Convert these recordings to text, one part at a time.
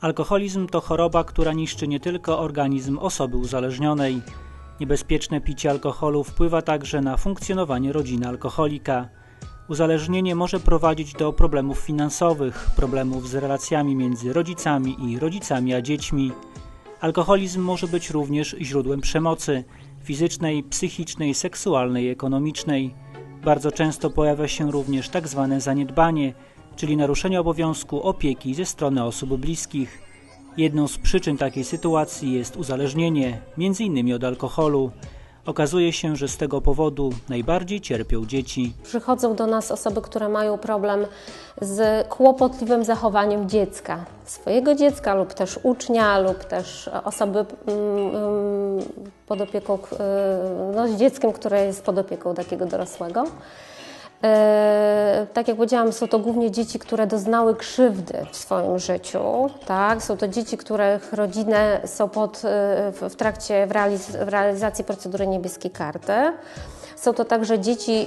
Alkoholizm to choroba, która niszczy nie tylko organizm osoby uzależnionej. Niebezpieczne picie alkoholu wpływa także na funkcjonowanie rodziny alkoholika. Uzależnienie może prowadzić do problemów finansowych, problemów z relacjami między rodzicami i rodzicami a dziećmi. Alkoholizm może być również źródłem przemocy fizycznej, psychicznej, seksualnej, ekonomicznej. Bardzo często pojawia się również tak zwane zaniedbanie, czyli naruszenie obowiązku opieki ze strony osób bliskich. Jedną z przyczyn takiej sytuacji jest uzależnienie, m.in. od alkoholu. Okazuje się, że z tego powodu najbardziej cierpią dzieci. Przychodzą do nas osoby, które mają problem z kłopotliwym zachowaniem dziecka, swojego dziecka lub też ucznia, lub też osoby mm, mm, pod opieką, y, no, z dzieckiem, które jest pod opieką takiego dorosłego. E, tak jak powiedziałam, są to głównie dzieci, które doznały krzywdy w swoim życiu. Tak? Są to dzieci, których rodziny są pod, e, w, trakcie w, realiz w realizacji procedury niebieskiej karty. Są to także dzieci e,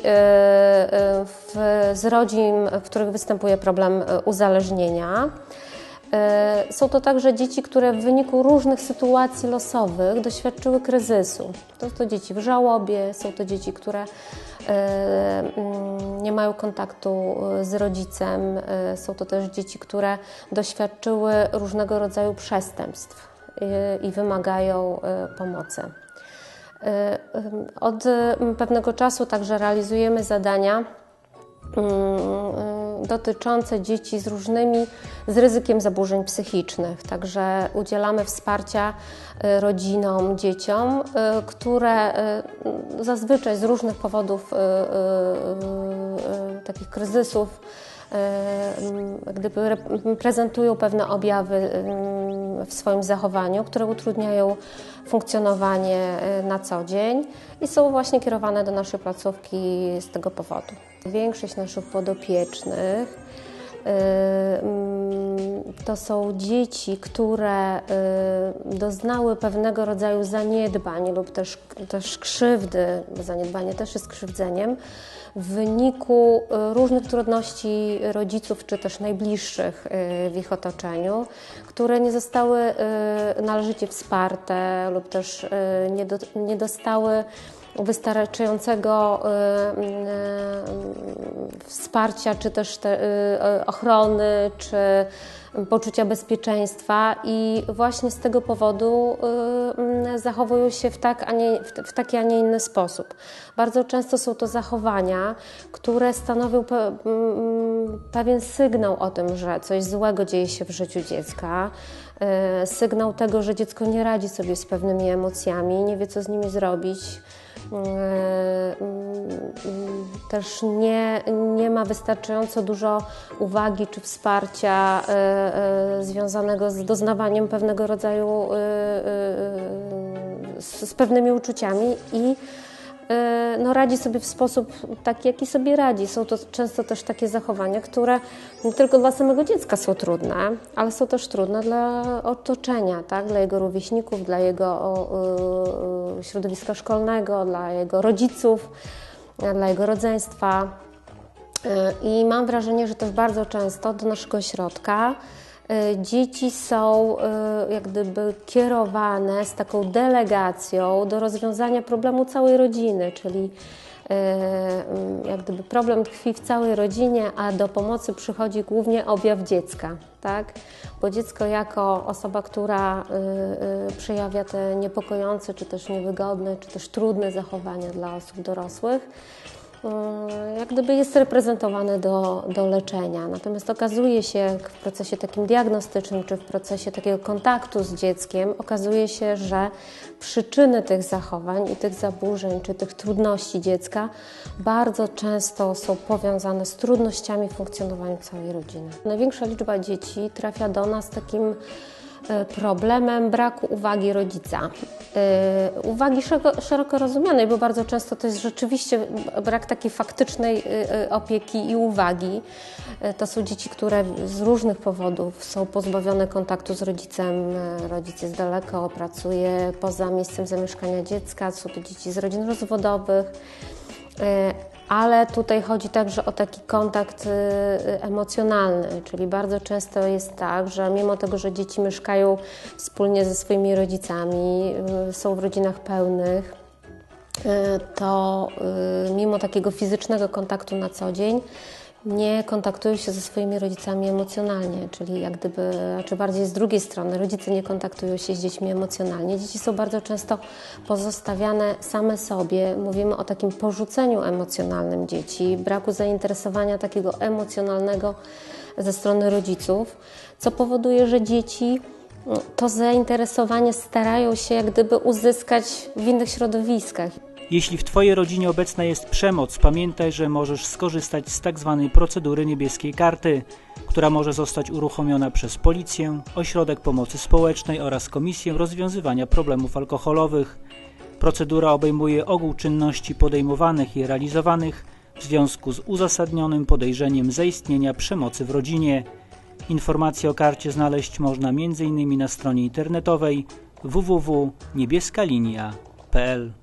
w, z rodzin, w których występuje problem uzależnienia. Są to także dzieci, które w wyniku różnych sytuacji losowych doświadczyły kryzysu. To są to dzieci w żałobie, są to dzieci, które E, mm, nie mają kontaktu e, z rodzicem. E, są to też dzieci, które doświadczyły różnego rodzaju przestępstw i wymagają pomocy. Od pewnego czasu także realizujemy zadania Mm, dotyczące dzieci z różnymi, z ryzykiem zaburzeń psychicznych. Także udzielamy wsparcia y, rodzinom, dzieciom, y, które zazwyczaj z różnych powodów, takich kryzysów, gdyby prezentują pewne objawy w swoim zachowaniu, które utrudniają funkcjonowanie na co dzień i są właśnie kierowane do naszej placówki z tego powodu. Większość naszych podopiecznych to są dzieci, które doznały pewnego rodzaju zaniedbań lub też, też krzywdy, bo zaniedbanie też jest krzywdzeniem, w wyniku y, różnych trudności rodziców czy też najbliższych y, w ich otoczeniu, które nie zostały y, należycie wsparte lub też nie, do, nie dostały wystarczającego wsparcia, czy też te, ochrony, czy poczucia bezpieczeństwa i właśnie z tego powodu y, zachowują się w, tak, a nie, w taki, a nie inny sposób. Bardzo często są to zachowania, które stanowią pe, pewien sygnał o tym, że coś złego dzieje się w życiu dziecka, y, sygnał tego, że dziecko nie radzi sobie z pewnymi emocjami, nie wie co z nimi zrobić E, też nie, nie ma wystarczająco dużo uwagi czy wsparcia związanego z doznawaniem pewnego rodzaju z pewnymi uczuciami i E, no, radzi sobie w sposób taki, jaki sobie radzi. Są to często też takie zachowania, które nie tylko dla samego dziecka są trudne, ale są też trudne dla otoczenia, tak? dla jego rówieśników, dla jego środowiska szkolnego, dla jego rodziców, dla jego rodzeństwa. E, I mam wrażenie, że też bardzo często do naszego ośrodka E, dzieci są e, jak gdyby kierowane z taką delegacją do rozwiązania problemu całej rodziny, czyli e, jak gdyby problem tkwi w całej rodzinie, a do pomocy przychodzi głównie objaw dziecka, tak? Bo dziecko jako osoba, która przejawia te niepokojące, czy też niewygodne, czy też trudne zachowania dla osób dorosłych, jak gdyby jest reprezentowany do, do leczenia. Natomiast okazuje się w procesie takim diagnostycznym, czy w procesie takiego kontaktu z dzieckiem, okazuje się, że przyczyny tych zachowań i tych zaburzeń, czy tych trudności dziecka bardzo często są powiązane z trudnościami w funkcjonowaniu całej rodziny. Największa liczba dzieci trafia do nas takim e, problemem braku uwagi rodzica. E, Uwagi szeroko, rozumianej, bo bardzo często to jest rzeczywiście brak takiej faktycznej e, opieki i uwagi. To są dzieci, które z różnych powodów są pozbawione kontaktu z rodzicem. Rodzic jest daleko, pracuje poza miejscem zamieszkania dziecka. Są to dzieci z rodzin rozwodowych. Ale tutaj chodzi także o taki kontakt e, emocjonalny, czyli bardzo często jest tak, że mimo tego, że dzieci mieszkają wspólnie ze swoimi rodzicami, e, są w rodzinach pełnych, to mimo takiego fizycznego kontaktu na co dzień nie kontaktują się ze swoimi rodzicami emocjonalnie, czyli jak gdyby, czy bardziej z drugiej strony, rodzice nie kontaktują się z dziećmi emocjonalnie. Dzieci są bardzo często pozostawiane same sobie. Mówimy o takim porzuceniu emocjonalnym dzieci, braku zainteresowania takiego emocjonalnego ze strony rodziców, co powoduje, że dzieci to zainteresowanie starają się jak gdyby uzyskać w innych środowiskach. Jeśli w Twojej rodzinie obecna jest przemoc, pamiętaj, że możesz skorzystać z tzw. procedury niebieskiej karty, która może zostać uruchomiona przez Policję, Ośrodek Pomocy Społecznej oraz Komisję Rozwiązywania Problemów Alkoholowych. Procedura obejmuje ogół czynności podejmowanych i realizowanych w związku z uzasadnionym podejrzeniem zaistnienia przemocy w rodzinie. Informacje o karcie znaleźć można m.in. na stronie internetowej www.niebieskalinia.pl.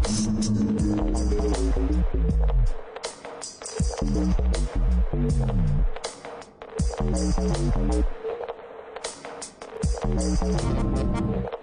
Thank you.